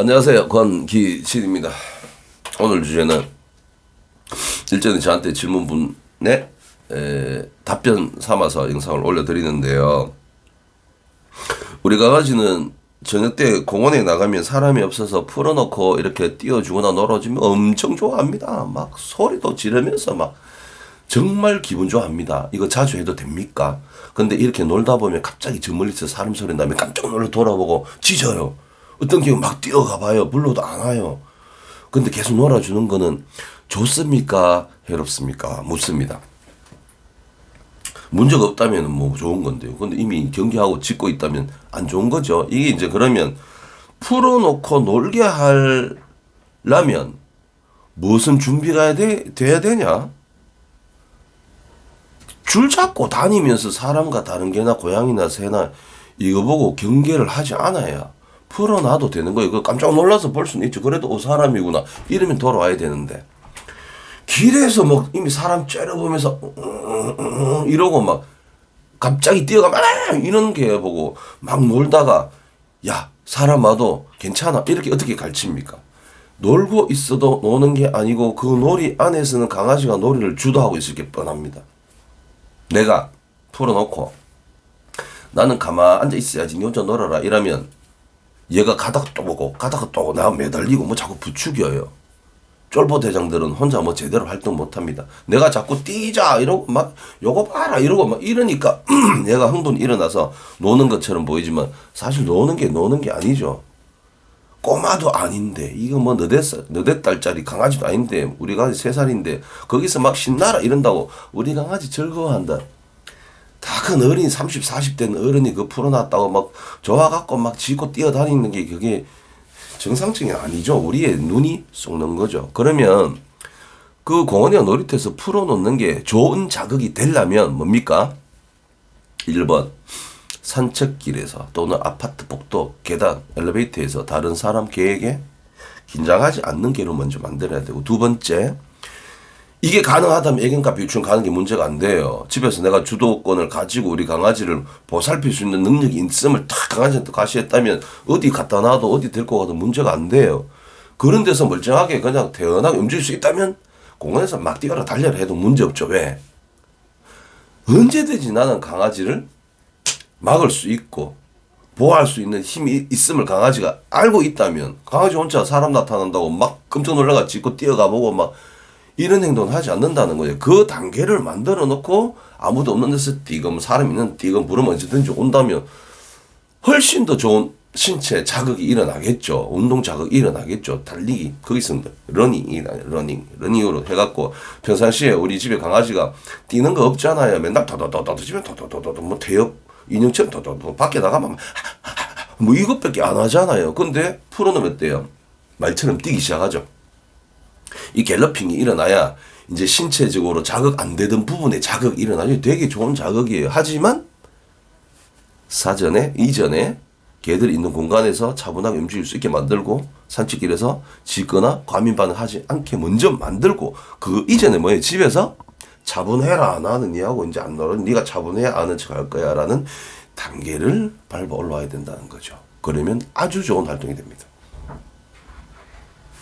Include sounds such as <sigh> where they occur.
안녕하세요. 권기신입니다. 오늘 주제는 일전에 저한테 질문분에 에, 답변 삼아서 영상을 올려드리는데요. 우리 강아지는 저녁 때 공원에 나가면 사람이 없어서 풀어놓고 이렇게 띄워주거나 놀아주면 엄청 좋아합니다. 막 소리도 지르면서 막 정말 기분 좋아합니다. 이거 자주 해도 됩니까? 근데 이렇게 놀다 보면 갑자기 저 멀리서 사람 소리 나면 깜짝 놀라 돌아보고 짖어요. 어떤 경우 막 뛰어가 봐요. 불러도 안 와요. 근데 계속 놀아주는 거는 좋습니까? 해롭습니까? 묻습니다. 문제가 없다면 뭐 좋은 건데요. 근데 이미 경계하고 짓고 있다면 안 좋은 거죠. 이게 이제 그러면 풀어놓고 놀게 하려면 무슨 준비가 돼, 돼야 되냐? 줄 잡고 다니면서 사람과 다른 개나 고양이나 새나 이거 보고 경계를 하지 않아야 풀어놔도 되는 거예요. 그 깜짝 놀라서 볼 수는 있죠. 그래도 오 사람이구나. 이러면 돌아와야 되는데. 길에서 막 이미 사람 째려보면서 이러고 막 갑자기 뛰어가 막 이런 게 보고 막 놀다가 야 사람 와도 괜찮아 이렇게 어떻게 가르칩니까? 놀고 있어도 노는 게 아니고 그 놀이 안에서는 강아지가 놀이를 주도하고 있을 게 뻔합니다. 내가 풀어놓고 나는 가만 앉아 있어야지 니 혼자 놀아라 이러면 얘가 가다가 또 보고 가다가 또 오고 나 매달리고 뭐 자꾸 부추겨요. 쫄보 대장들은 혼자 뭐 제대로 활동 못 합니다. 내가 자꾸 뛰자 이러고 막 요거 봐라 이러고 막 이러니까 <clears throat> 얘가 흥분이 일어나서 노는 것처럼 보이지만 사실 노는 게 노는 게 아니죠. 꼬마도 아닌데 이거 뭐 너댓 너댓 달짜리 강아지도 아닌데 우리 강아지 세 살인데 거기서 막 신나라 이런다고 우리 강아지 즐거워한다. 다 큰 어린이 30, 40된 어른이 그 풀어놨다고 막 좋아갖고 막 짖고 뛰어다니는 게 그게 정상적이 아니죠. 우리의 눈이 쏙는 거죠. 그러면 그 공원이나 놀이터에서 풀어놓는 게 좋은 자극이 되려면 뭡니까? 1번 산책길에서 또는 아파트 복도 계단 엘리베이터에서 다른 사람 계획에 긴장하지 않는 게로 먼저 만들어야 되고 두 번째 이게 가능하다면 애견카페 유치원 가는 게 문제가 안 돼요. 집에서 내가 주도권을 가지고 우리 강아지를 보살필 수 있는 능력이 있음을 탁 강아지한테 가시했다면 어디 갖다 놔도 어디 데리고 가도 문제가 안 돼요. 그런 데서 멀쩡하게 그냥 태연하게 움직일 수 있다면 공원에서 막 뛰어라 달려라 해도 문제 없죠. 왜? 언제든지 나는 강아지를 막을 수 있고 보호할 수 있는 힘이 있음을 강아지가 알고 있다면 강아지 혼자 사람 나타난다고 막 깜짝 놀라가 짖고 뛰어가 보고 막 이런 행동을 하지 않는다는 거예요. 그 단계를 만들어 놓고 아무도 없는 데서 뛰건 사람 있는 뛰건 부르면 언제든지 온다면 훨씬 더 좋은 신체 자극이 일어나겠죠. 운동 자극이 일어나겠죠. 달리기 거기서 러닝이 러닝 러닝으로 해갖고 평상시에 우리 집에 강아지가 뛰는 거 없잖아요. 맨날 더더더더 집에 더더더더 뭐 대역 인형처럼 더더더 밖에 나가면 뭐 이것밖에 안 하잖아요. 근데 풀어놓으면 어때요? 말처럼 뛰기 시작하죠. 이 갤러핑이 일어나야 이제 신체적으로 자극 안 되던 부분에 자극이 일어나죠. 되게 좋은 자극이에요. 하지만 사전에 이전에 개들 있는 공간에서 차분하게 움직일 수 있게 만들고 산책길에서 짖거나 과민 반응하지 않게 먼저 만들고 그 이전에 뭐예요? 집에서 차분해라 나는 니하고 이제 안 놀아 네가 차분해야 아는 척 할 거야라는 단계를 밟아 올라와야 된다는 거죠. 그러면 아주 좋은 활동이 됩니다.